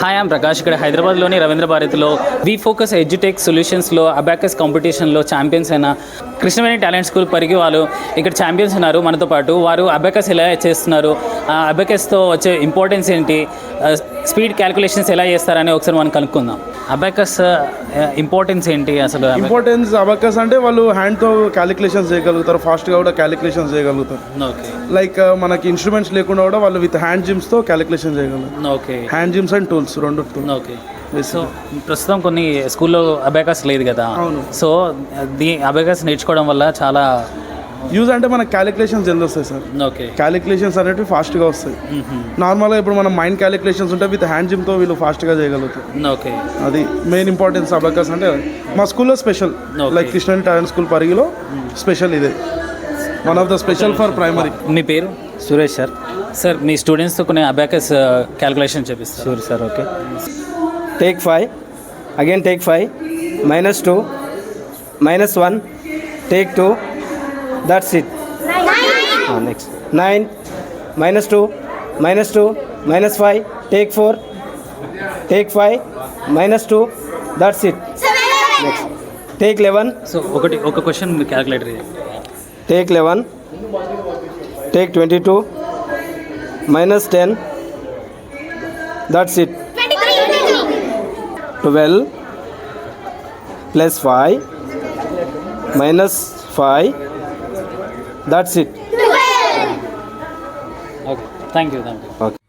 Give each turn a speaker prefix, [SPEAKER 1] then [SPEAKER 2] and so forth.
[SPEAKER 1] Hi ఆమ్ ప్రకాష్ ఇక్కడ హైదరాబాద్లోని రవీంద్ర భారతిలో వి ఫోకస్ ఎడ్యుటెక్ సొల్యూషన్స్లో అబాకస్ కాంపిటీషన్లో ఛాంపియన్స్ అయిన కృష్ణవేణి టాలెంట్ స్కూల్ పరిగి వాళ్ళు ఇక్కడ ఛాంపియన్స్ ఉన్నారు మనతో పాటు వారు అబాకస్ ఎలా చేస్తున్నారు అబాకస్తో వచ్చే ఇంపార్టెన్స్ ఏంటి స్పీడ్ క్యాలిక్యులేషన్స్ ఎలా చేస్తారని ఒకసారి మనం కనుక్కుందాం అబాకస్ ఇంపార్టెన్స్ ఏంటి అసలు
[SPEAKER 2] ఇంపార్టెన్స్ అబాకస్ అంటే వాళ్ళు హ్యాండ్తో క్యాలిక్యులేషన్స్ చేయగలుగుతారు ఫాస్ట్గా కూడా క్యాలిక్యులేషన్స్ చేయగలుగుతారు
[SPEAKER 1] ఓకే
[SPEAKER 2] లైక్ మనకి ఇన్స్ట్రుమెంట్స్ లేకుండా కూడా వాళ్ళు విత్ హ్యాండ్ జిమ్స్తో క్యాలిక్యులేషన్ చేయగలరు
[SPEAKER 1] okay
[SPEAKER 2] hand gyms and tools రెండు
[SPEAKER 1] ఓకే సో ప్రస్తుతం కొన్ని స్కూల్లో అబేకాస్ లేదు కదా సో దీ అబేకాస్ నేర్చుకోవడం వల్ల చాలా
[SPEAKER 2] యూజ్ అంటే మన క్యాలిక్యులేషన్స్ జల్ది వస్తాయి సార్ క్యాలిక్యులేషన్స్ అనేవి ఫాస్ట్గా వస్తాయి నార్మల్గా ఇప్పుడు మన మైండ్ క్యాలిక్యులేషన్స్ ఉంటాయి విత్ హ్యాండ్ జిమ్తో వీళ్ళు ఫాస్ట్గా చేయగలుగుతారు
[SPEAKER 1] ఓకే
[SPEAKER 2] అది మెయిన్ ఇంపార్టెన్స్ అబకాస్ అంటే మా స్కూల్లో special like Krishna talent school పరిగిలో special ఇదే one of the special for primary
[SPEAKER 1] మీ పేరు
[SPEAKER 3] సురేష్ సార్
[SPEAKER 1] సార్ మీ స్టూడెంట్స్తో కొన్ని abacus calculation చెప్పిస్తారు
[SPEAKER 3] Surya sir okay take five again take five minus two minus one take two That's it. 9. Ah, next. 9 minus 2, minus 2, minus 5, take 4, take 5, minus 2, that's it. 7.
[SPEAKER 1] Next. Take 11. So, okay question
[SPEAKER 3] we calculator. Take 11, take 22, minus 10, that's it. 23. 12 plus 5, minus 5,
[SPEAKER 1] that's it. Okay. Thank you.
[SPEAKER 3] Thank you. Okay.